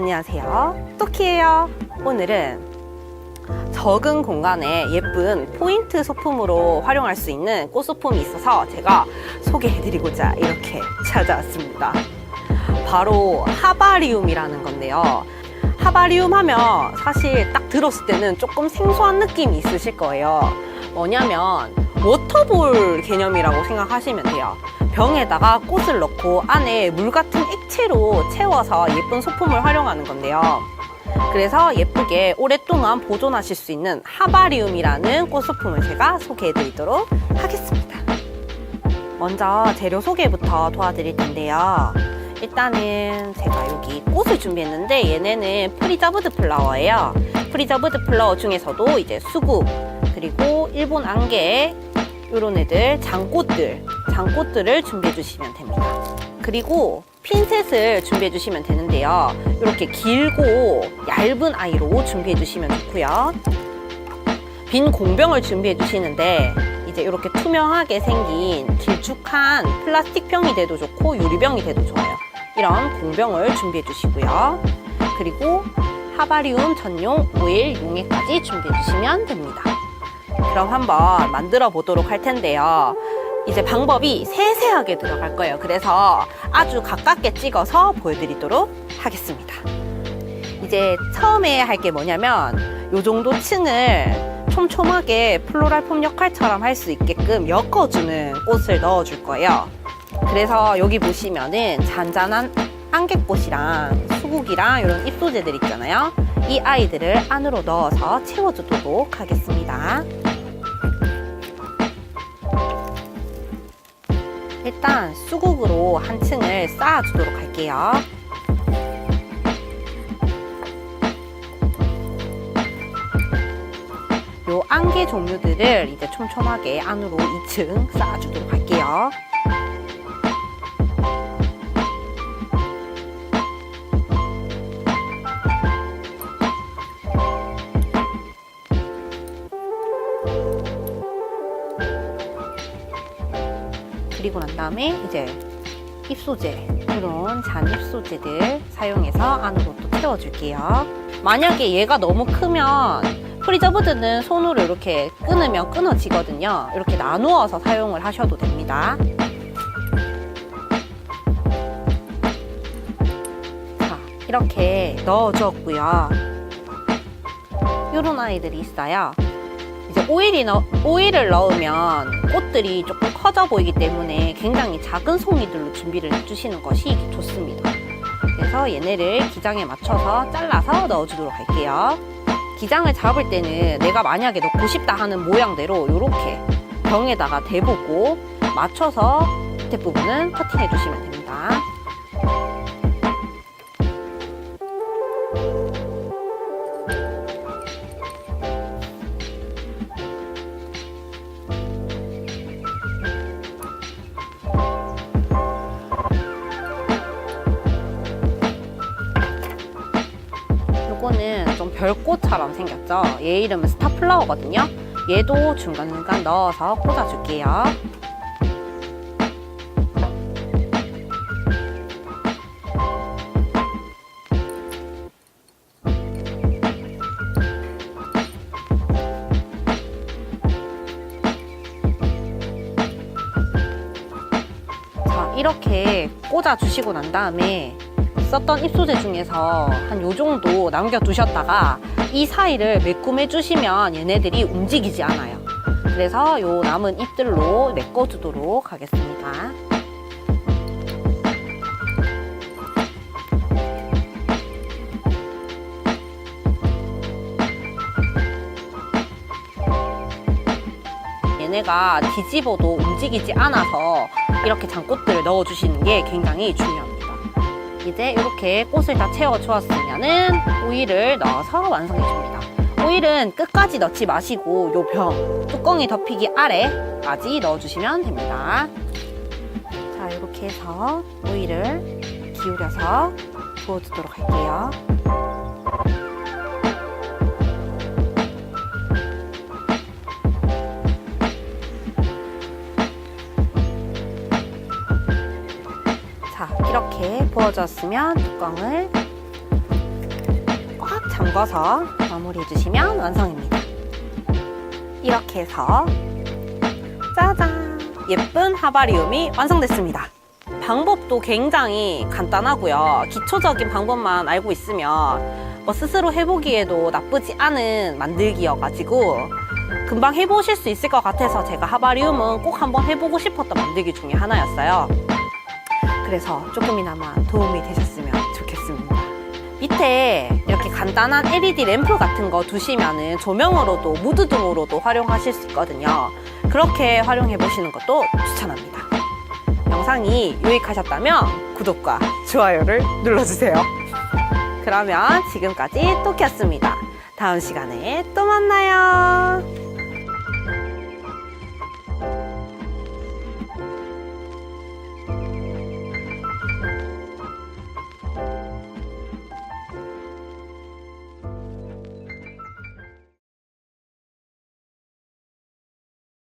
안녕하세요. 토키예요. 오늘은 적은 공간에 예쁜 포인트 소품으로 활용할 수 있는 꽃 소품이 있어서 제가 소개해드리고자 이렇게 찾아왔습니다. 바로 하바리움이라는 건데요. 하바리움 하면 사실 딱 들었을 때는 조금 생소한 느낌이 있으실 거예요. 뭐냐면 워터볼 개념이라고 생각하시면 돼요. 병에다가 꽃을 넣고 안에 물 같은 액체로 채워서 예쁜 소품을 활용하는 건데요. 그래서 예쁘게 오랫동안 보존하실 수 있는 하바리움이라는 꽃 소품을 제가 소개해 드리도록 하겠습니다. 먼저 재료 소개부터 도와드릴 텐데요. 일단은 제가 여기 꽃을 준비했는데 얘네는 프리저브드 플라워예요. 프리저브드 플라워 중에서도 이제 수국 그리고 일본 안개 이런 애들 장꽃들 장꽃들을 준비해 주시면 됩니다. 그리고 핀셋을 준비해 주시면 되는데요. 이렇게 길고 얇은 아이로 준비해 주시면 좋고요. 빈 공병을 준비해 주시는데 이제 이렇게 투명하게 생긴 길쭉한 플라스틱 병이 돼도 좋고 유리병이 돼도 좋아요. 이런 공병을 준비해 주시고요. 그리고 하바리움 전용 오일 용액까지 준비해 주시면 됩니다. 그럼 한번 만들어 보도록 할 텐데요. 이제 방법이 세세하게 들어갈 거예요. 그래서 아주 가깝게 찍어서 보여드리도록 하겠습니다. 이제 처음에 할 게 뭐냐면 요 정도 층을 촘촘하게 플로랄 폼 역할처럼 할 수 있게끔 엮어주는 꽃을 넣어줄 거예요. 그래서 여기 보시면은 잔잔한 안개꽃이랑 수국이랑 이런 잎소재들 있잖아요. 이 아이들을 안으로 넣어서 채워주도록 하겠습니다. 일단 수국으로 한 층을 쌓아주도록 할게요. 요 안개 종류들을 이제 촘촘하게 안으로 2층 쌓아주도록 할게요. 난 다음에 이제 잎소재 이런 잔 입 소재들 사용해서 안으로 또 채워줄게요. 만약에 얘가 너무 크면 프리저브드는 손으로 이렇게 끊으면 끊어지거든요. 이렇게 나누어서 사용을 하셔도 됩니다. 자, 이렇게 넣어주었고요. 이런 아이들이 있어요. 오일이 넣, 오일을 넣으면 꽃들이 조금 커져 보이기 때문에 굉장히 작은 송이들로 준비를 해주시는 것이 좋습니다. 그래서 얘네를 기장에 맞춰서 잘라서 넣어주도록 할게요. 기장을 잡을 때는 내가 만약에 넣고 싶다 하는 모양대로 이렇게 병에다가 대보고 맞춰서 밑에 부분은 커팅해 주시면 됩니다. 별꽃처럼 생겼죠? 얘 이름은 스타플라워거든요. 얘도 중간중간 넣어서 꽂아줄게요. 자, 이렇게 꽂아주시고 난 다음에 썼던 잎소재 중에서 한 요 정도 남겨두셨다가 이 사이를 매꿈해 주시면 얘네들이 움직이지 않아요. 그래서 요 남은 잎들로 메꿔주도록 하겠습니다. 얘네가 뒤집어도 움직이지 않아서 이렇게 장꽃들을 넣어주시는 게 굉장히 중요합니다. 이제 이렇게 꽃을 다 채워 주었으면은 오일을 넣어서 완성해 줍니다. 오일은 끝까지 넣지 마시고 요 병 뚜껑이 덮이기 아래까지 넣어주시면 됩니다. 자 이렇게 해서 오일을 기울여서 부어주도록 할게요. 이렇게 부어졌으면 뚜껑을 잠궈서 마무리해 주시면 완성입니다. 이렇게 해서 짜잔! 예쁜 하바리움이 완성됐습니다. 방법도 굉장히 간단하고요. 기초적인 방법만 알고 있으면 뭐 스스로 해보기에도 나쁘지 않은 만들기여가지고 금방 해보실 수 있을 것 같아서 제가 하바리움은 꼭 한번 해보고 싶었던 만들기 중에 하나였어요. 그래서 조금이나마 도움이 되셨으면 좋겠습니다. 밑에 이렇게 간단한 LED 램프 같은 거 두시면은 조명으로도 무드 등으로도 활용하실 수 있거든요. 그렇게 활용해 보시는 것도 추천합니다. 영상이 유익하셨다면 구독과 좋아요를 눌러주세요. 그러면 지금까지 토키였습니다. 다음 시간에 또 만나요.